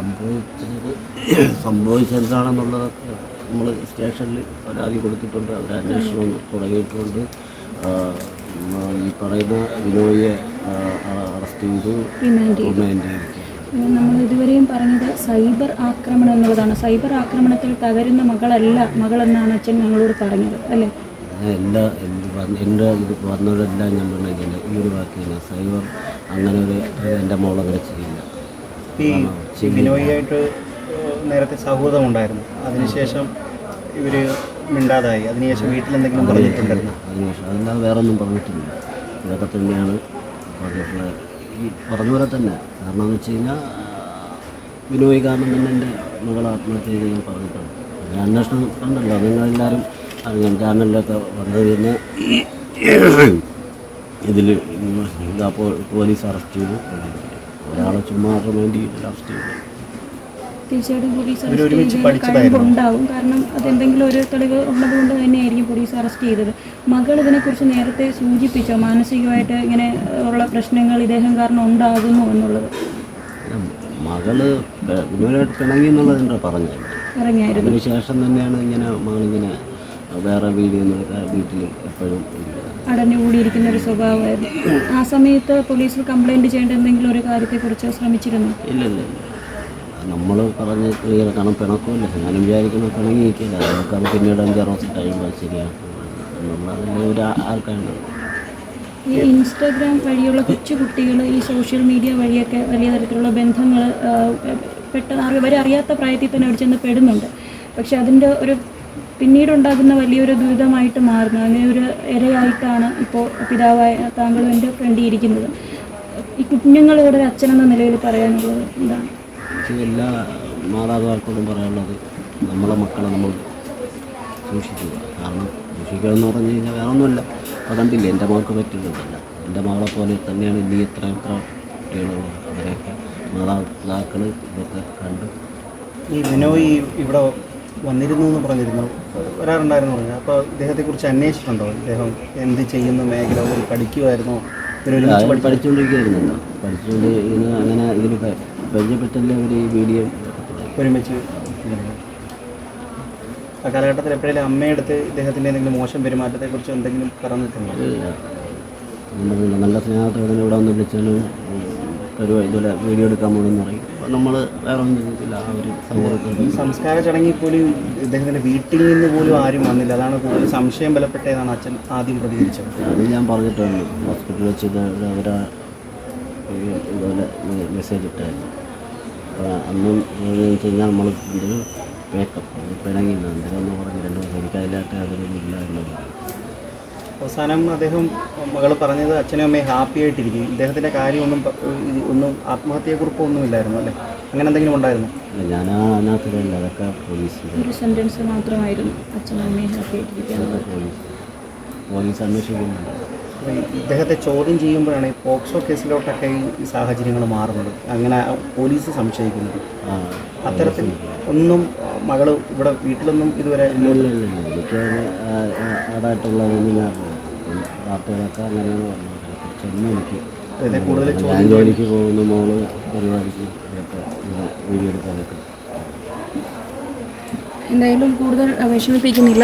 സംഭവിച്ചത് സംഭവിച്ചെന്താണെന്നുള്ളതൊക്കെ നമ്മൾ സ്റ്റേഷനിൽ പരാതി കൊടുത്തിട്ടുണ്ട് അവർ അന്വേഷണം തുടങ്ങിയിട്ടുണ്ട്. ഈ പറയുന്ന വിനോയെ അറസ്റ്റ് ചെയ്തു റിമാൻഡ് ചെയ്തു. നമ്മൾ ഇതുവരെയും പറഞ്ഞത് സൈബർ ആക്രമണം എന്നുള്ളതാണ്. സൈബർ ആക്രമണത്തിൽ തകരുന്ന മകളല്ല മകളെന്നാണ് അച്ഛൻ ഞങ്ങളോട് പറഞ്ഞത് അല്ലേ? എല്ലാ എന്റെ ഇത് വന്നവരെല്ലാം ഞാൻ പറഞ്ഞ ഇങ്ങനെ ഈ ഒരു സൈബർ അങ്ങനെ ഒരു എന്റെ മോളങ്ങനെ ചെയ്യില്ല. ഈ ബിനോയിയായിട്ട് നേരത്തെ സൗഹൃദം ഉണ്ടായിരുന്നു അതിനുശേഷം ഇവർ മിണ്ടാതായി. അതിനുശേഷം വീട്ടിൽ എന്തെങ്കിലും പറഞ്ഞിട്ടുണ്ടായിരുന്നു? അതിനുശേഷം. അതല്ലാതെ വേറെ ഒന്നും പറഞ്ഞിട്ടില്ല. ഇതൊക്കെ തന്നെയാണ് പറഞ്ഞിട്ടുള്ളത് ഈ പറഞ്ഞ പോലെ തന്നെ. കാരണം എന്ന് വെച്ച് കഴിഞ്ഞാൽ ബിനോയ് കാരണം തന്നെ എന്റെ മകൾ ആത്മഹത്യ ചെയ്ത് ഞാൻ പറഞ്ഞിട്ടുണ്ട് അന്വേഷണം കണ്ടല്ലോ. നിങ്ങളെല്ലാവരും അറിയാം. ചാനലിലൊക്കെ വന്നത് തന്നെ ഇതിൽ അപ്പോൾ പോലീസ് അറസ്റ്റ് ചെയ്തു. ഒരാളെ ചുമ്മാ അറസ്റ്റ് ചെയ്തു തീർച്ചയായിട്ടും പോലീസ് അറസ്റ്റ് കാരണം അതെന്തെങ്കിലും ഒരു തെളിവ് തന്നെയായിരിക്കും പോലീസ് അറസ്റ്റ് ചെയ്തത്. മകൾ ഇതിനെക്കുറിച്ച് നേരത്തെ സൂചിപ്പിച്ചോ? മാനസികമായിട്ട് ഇങ്ങനെ ഉള്ള പ്രശ്നങ്ങൾ ഇദ്ദേഹം കാരണം ഉണ്ടാകുന്നു എന്നുള്ളത്. മകൾ പിണങ്ങി എന്നുള്ളതിന്റെ പറഞ്ഞത് അതിനുശേഷം തന്നെയാണ് ഇങ്ങനെ മകളിങ്ങനെ വേറെ വീഡിയോ വീട്ടിൽ എപ്പോഴും ഇരിക്കുന്നത്. അടഞ്ഞു കൂടിയിരിക്കുന്ന ഒരു സ്വഭാവമായിരുന്നു. ആ സമയത്ത് പോലീസിൽ കംപ്ലൈന്റ് ചെയ്യേണ്ട എന്തെങ്കിലും ഒരു കാര്യത്തെക്കുറിച്ച് ശ്രമിച്ചിരുന്നു? ഇല്ല ഇല്ല ഇല്ല. നമ്മൾ പറഞ്ഞ് ക്ലിയർ കാരണം പിണക്കമില്ല? ഞാനും വിചാരിക്കുന്ന പിണങ്ങി നിൽക്കില്ല അതൊക്കെ അത് പിന്നീട് അഞ്ചാറ് ദിവസം കഴിയുമ്പോൾ ശരിയാണ് നമ്മളതിന്റെ ഒരു ആൾക്കാരുണ്ട്. ഈ ഇൻസ്റ്റാഗ്രാം വഴിയുള്ള കൊച്ചു കുട്ടികൾ ഈ സോഷ്യൽ മീഡിയ വഴിയൊക്കെ വലിയ തരത്തിലുള്ള ബന്ധങ്ങൾ പെട്ടെന്ന് വരെ അറിയാത്ത പ്രായത്തിൽ തന്നെ അവർ ചെന്ന് പെടുന്നുണ്ട്. പക്ഷെ അതിന്റെ ഒരു പിന്നീടുണ്ടാകുന്ന വലിയൊരു ദുരിതമായിട്ട് മാറുന്നു. അങ്ങനെ ഒരു ഇരയായിട്ടാണ് ഇപ്പോൾ പിതാവായ താങ്കളും എന്റെ ഫ്രണ്ട് ഇരിക്കുന്നത് ഈ കുഞ്ഞുങ്ങളോട് ഒരു അച്ഛനെന്ന നിലയിൽ പറയാനുള്ളത് എന്താണ്? എല്ലാ മാതാപിതാക്കളോടും പറയാനുള്ളത് നമ്മളെ മക്കളെ നമ്മൾ സൂക്ഷിക്കുക. കാരണം സൂക്ഷിക്കുക എന്ന് പറഞ്ഞു കഴിഞ്ഞാൽ വേറെ ഒന്നുമല്ല അപ്പോൾ കണ്ടില്ലേ എന്റെ മകൾക്ക് പറ്റുന്നതല്ല. എന്റെ മകളെ പോലെ തന്നെയാണ് ഇനി എത്ര എത്ര കുട്ടികളുള്ളത് അവരെയൊക്കെ മാതാപിതാക്കൾ ഇതൊക്കെ കണ്ട് ഈ വിനോയ് ഇവിടെ വന്നിരുന്നു എന്ന് പറഞ്ഞിരുന്നു. വരാറുണ്ടായിരുന്നു പറഞ്ഞു അപ്പോൾ ഇദ്ദേഹത്തെക്കുറിച്ച് അന്വേഷിച്ചിട്ടുണ്ടോ? ഇദ്ദേഹം എന്ത് ചെയ്യുന്ന മേഖല ഒരു പഠിക്കുമായിരുന്നോ പഠിച്ചുകൊണ്ടിരിക്കുന്നുണ്ടോ പഠിച്ചുകൊണ്ട് ഇതിന് അങ്ങനെ പരിചയപ്പെട്ടല്ലേ അവർ വീഡിയോ. ഒരുമിച്ച്. ആ കാലഘട്ടത്തിൽ എപ്പോഴേലും അമ്മയെടുത്ത് ഇദ്ദേഹത്തിന്റെ എന്തെങ്കിലും മോശം പെരുമാറ്റത്തെക്കുറിച്ച് എന്തെങ്കിലും പറഞ്ഞിട്ടുണ്ടോ? നല്ല സ്നേഹത്തോടെ ഇവിടെ വന്ന് വിളിച്ചാലും ഒരു ഇതുപോലെ വീഡിയോ എടുക്കാൻ പോകണമെന്ന് പറയും. നമ്മൾ വേറെ ഒന്നും ചെയ്തിട്ടില്ല ആ ഒരു സൗഹൃദത്തിൽ സംസ്കാര ചടങ്ങിൽ പോലും ഇദ്ദേഹത്തിന്റെ വീട്ടിൽ നിന്ന് പോലും ആരും വന്നില്ല. അതാണ് കൂടുതൽ സംശയം ബലപ്പെട്ടതാണ് അച്ഛൻ ആദ്യം പ്രതികരിച്ചത്. അത് ഞാൻ പറഞ്ഞിട്ടുണ്ട്. ഹോസ്പിറ്റലിൽ വെച്ച് അവരെ ഇതുപോലെ മെസ്സേജ് ഇട്ടായിരുന്നു. അപ്പോൾ അന്നും എന്ന് വെച്ച് കഴിഞ്ഞാൽ നമ്മൾ ഇതിൽ മേക്കപ്പ് പിണങ്ങിയില്ല. എന്തെങ്കിലും എന്ന് പറഞ്ഞ് രണ്ട് ദിവസം എനിക്കതിലായിട്ട് അതൊന്നും ഇല്ലായിരുന്നു അവസാനം അദ്ദേഹം മകൾ പറഞ്ഞത് അച്ഛനും അമ്മയും ഹാപ്പി ആയിട്ടിരിക്കും ഇദ്ദേഹത്തിന്റെ കാര്യമൊന്നും ഒന്നും ആത്മഹത്യയെക്കുറിപ്പോ ഒന്നും ഇല്ലായിരുന്നു അല്ലേ? അങ്ങനെ എന്തെങ്കിലും ഉണ്ടായിരുന്നു? ഞാൻ അതിനകത്തില്ല അതൊക്കെ പോലീസ് ഒരു സെന്റൻസ് മാത്രമായിരുന്നു അച്ഛനും അമ്മയും ഹാപ്പി ആയിട്ടിരിക്കുക പോലീസ് അന്വേഷിക്കുന്നുണ്ട്. ഇദ്ദേഹത്തെ ചോദ്യം ചെയ്യുമ്പോഴാണ് ഈ പോക്സോ കേസിലോട്ടൊക്കെ ഈ സാഹചര്യങ്ങൾ മാറുന്നത്. അങ്ങനെ പോലീസ് സംശയിക്കുന്നത്. അത്തരത്തിൽ ഒന്നും മകൾ ഇവിടെ വീട്ടിലൊന്നും ഇതുവരെ ഇല്ല ഇല്ല അപ്പം വാർത്തകളൊക്കെ അങ്ങനെയാണ് പറഞ്ഞത് അതിനെക്കുറിച്ചൊന്നും എനിക്ക് ഞാൻ ജോലിക്ക് പോകുന്ന മോൾ പരിപാടിക്ക് ഇതൊക്കെ വീഡിയോ എടുക്കാനൊക്കെ എന്തായാലും കൂടുതൽ വിഷമിപ്പിക്കുന്നില്ല